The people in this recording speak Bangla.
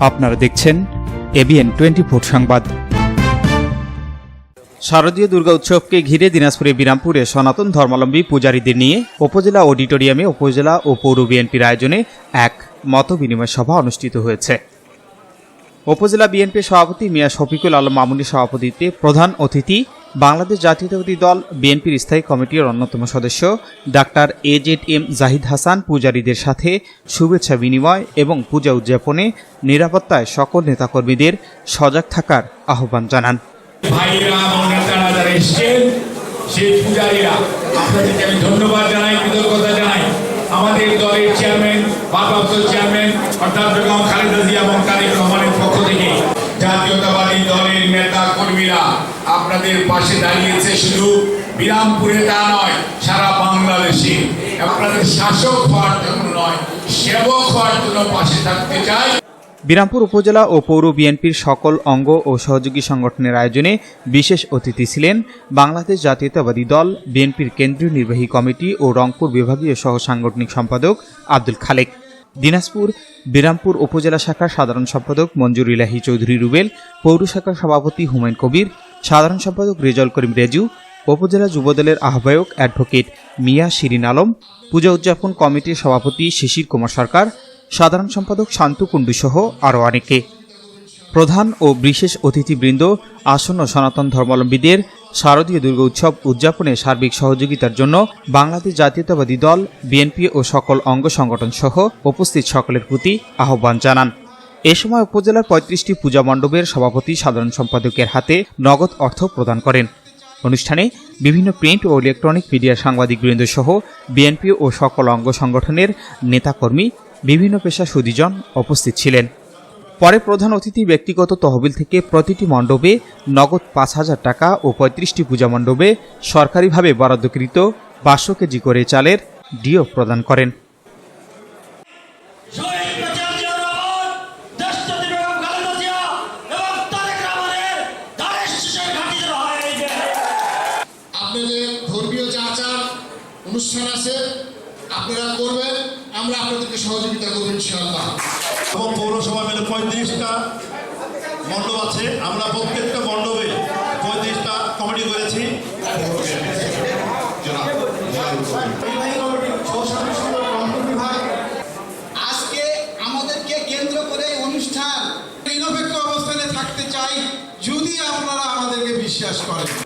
আপনারা দেখছেন এবিএন টোয়েন্টি ফোর সংবাদ। শারদীয় দুর্গা উৎসবকে ঘিরে দিনাজপুরের বিরামপুরে সনাতন ধর্মাবলম্বী পূজারীদের নিয়ে উপজেলা অডিটোরিয়ামে উপজেলা ও পৌর বিএনপির আয়োজনে এক মত বিনিময় সভা অনুষ্ঠিত হয়েছে। উপজেলা বিএনপির সভাপতি মিয়া শফিকুল আলম মামুনের সভাপতিত্বে প্রধান অতিথি বাংলাদেশ জাতীয়তাবাদী দল বিএনপির স্থায়ী কমিটির অন্যতম সদস্য doctor A Z M Zahid Hasan পূজারীদের সাথে শুভেচ্ছা বিনিময় এবং পূজা উদযাপনে নিরাপত্তায় সকল নেতাকর্মীদের সজাগ থাকার আহ্বান জানান। আমাদের দলের চেয়ারম্যান, ভারপ্রাপ্ত চেয়ারম্যান, অর্থাৎ বেগম খালেদা জিয়া এবং রহমানের পক্ষ থেকে জাতীয়তাবাদী দলের নেতা কর্মীরা আপনাদের পাশে দাঁড়িয়েছে শুধু বিরামপুরে তা নয়, সারা বাংলাদেশে। আপনাদের শাসক হওয়ার জন্য নয়, সেবক হওয়ার জন্য পাশে থাকতে চাই। বিরামপুর উপজেলা ও পৌর বিএনপির সকল অঙ্গ ও সহযোগী সংগঠনের আয়োজনে বিশেষ অতিথি ছিলেন বাংলাদেশ জাতীয়তাবাদী দল, বিএনপির কেন্দ্রীয় নির্বাহী কমিটি ও রংপুর বিভাগীয় সহ সাংগঠনিক সম্পাদক আব্দুল খালেক। দিনাজপুর, বিরামপুর উপজেলা শাখার সাধারণ সম্পাদক মঞ্জুর ইলাহি চৌধুরী রুবেল, পৌর শাখার সভাপতি হুমায়ুন কবির সাধারণ সম্পাদক রেজল করিম রেজু উপজেলা যুবদলের আহ্বায়ক অ্যাডভোকেট মিয়া শিরিন আলম, পূজা উদযাপন কমিটির সভাপতি শিশির কুমার সরকার, সাধারণ সম্পাদক শান্তু কুণ্ডু সহ আরও অনেকে। প্রধান ও বিশেষ অতিথিবৃন্দ, আসন্ন সনাতন ধর্মাবলম্বীদের শারদীয় দুর্গা উৎসব উদযাপনে সার্বিক সহযোগিতার জন্য বাংলাদেশ জাতীয়তাবাদী দল, বিএনপি ও সকল অঙ্গ সংগঠন সহ উপস্থিত সকলের প্রতি আহ্বান জানান। এ সময় উপজেলার পঁয়ত্রিশটি পূজা মণ্ডপের সভাপতি সাধারণ সম্পাদকের হাতে নগদ অর্থ প্রদান করেন। অনুষ্ঠানে বিভিন্ন প্রিন্ট ও ইলেকট্রনিক মিডিয়ার সাংবাদিকবৃন্দ সহ বিএনপি ও সকল অঙ্গ সংগঠনের নেতাকর্মী, বিভিন্ন পেশা সুদীজন উপস্থিত ছিলেন। পরে প্রধান অতিথি ব্যক্তিগত তহবিল থেকে প্রতিটি মণ্ডপে নগদ পাঁচ হাজার টাকা ও পঁয়ত্রিশটি পূজা মণ্ডপে সরকারিভাবে বরাদ্দকৃত পাঁচশো কেজি করে চালের ডিও প্রদান করেন শহীদ প্রেসিডেন্ট জিয়াউর রহমান, দেশনেত্রী বেগম খালেদা জিয়া এবং তারেক রহমানের ধানের শীষের ঘাঁটি যেন হয় এই যে আপনাদের ধর্মীয় যে আচার অনুষ্ঠান আছে আপনারা করবেন আমরা আপনাদেরকে সহযোগিতা করব ইনশাআল্লাহ। এবং পৌরসভা মিলে পঁয়ত্রিশটা মণ্ডপ আছে আমরা প্রত্যেকটা মণ্ডপে পঁয়ত্রিশটা কমিটি করেছি। আজকে আমাদেরকে কেন্দ্র করে অনুষ্ঠান নিরপেক্ষ অবস্থানে থাকতে চাই যদি আপনারা আমাদেরকে বিশ্বাস করেন।